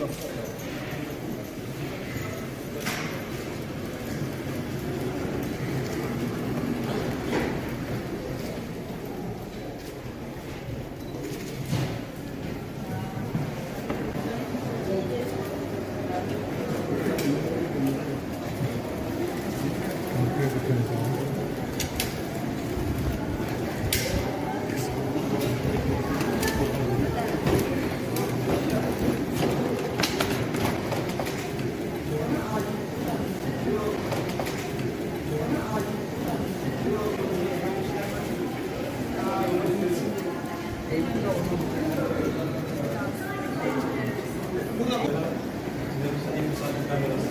何? İsterseniz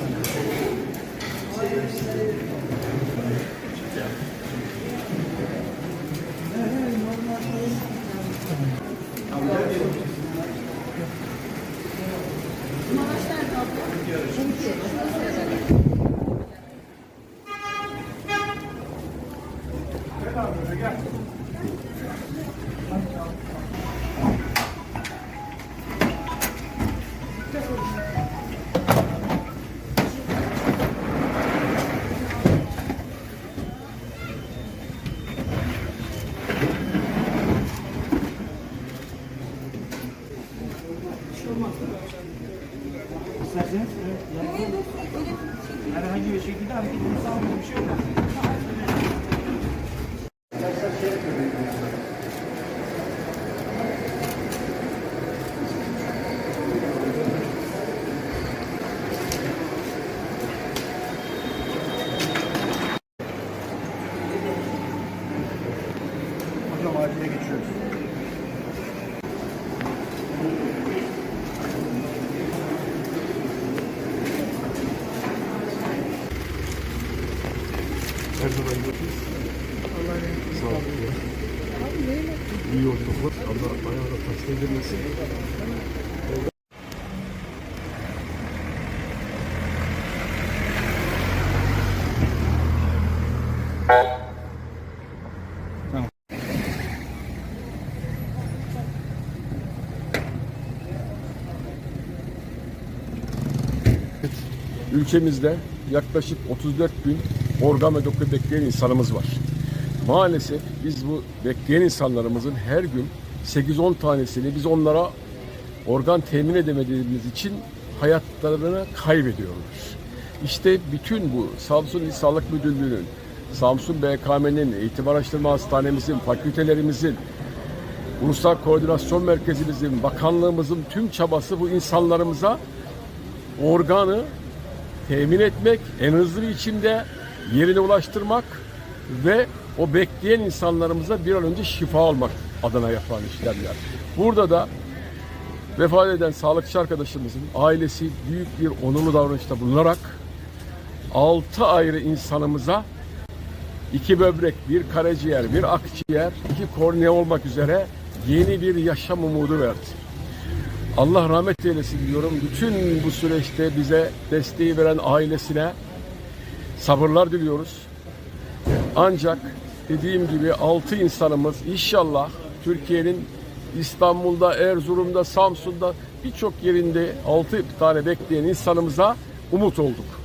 e, yani herhangi bir şekilde hareketini sağlayan bir şey yok. Hocam acile geçiyoruz. Her zaman görüşürüz. Sağlıklı. İyi yolculuklar. Allah ayağına taş değdirmesin. Ülkemizde yaklaşık 34 bin organ ve doku bekleyen insanımız var. Maalesef biz bu bekleyen insanlarımızın her gün 8-10 tanesini biz onlara organ temin edemediğimiz için hayatlarını kaybediyorlar. İşte bütün bu Samsun İl Sağlık Müdürlüğü'nün, Samsun BKM'nin, Eğitim Araştırma Hastanemizin, fakültelerimizin, Ulusal Koordinasyon Merkezimizin, bakanlığımızın tüm çabası bu insanlarımıza organı temin etmek, en hızlı biçimde yerine ulaştırmak ve o bekleyen insanlarımıza bir an önce şifa almak adına yapılan işlemler. Burada da vefat eden sağlıkçı arkadaşımızın ailesi büyük bir onurlu davranışta bulunarak 6 ayrı insanımıza iki böbrek, bir karaciğer, bir akciğer, iki kornea olmak üzere yeni bir yaşam umudu verdi. Allah rahmet eylesin diyorum. Bütün bu süreçte bize desteği veren ailesine sabırlar diliyoruz. Ancak dediğim gibi altı insanımız inşallah Türkiye'nin İstanbul'da, Erzurum'da, Samsun'da birçok yerinde altı tane bekleyen insanımıza umut olduk.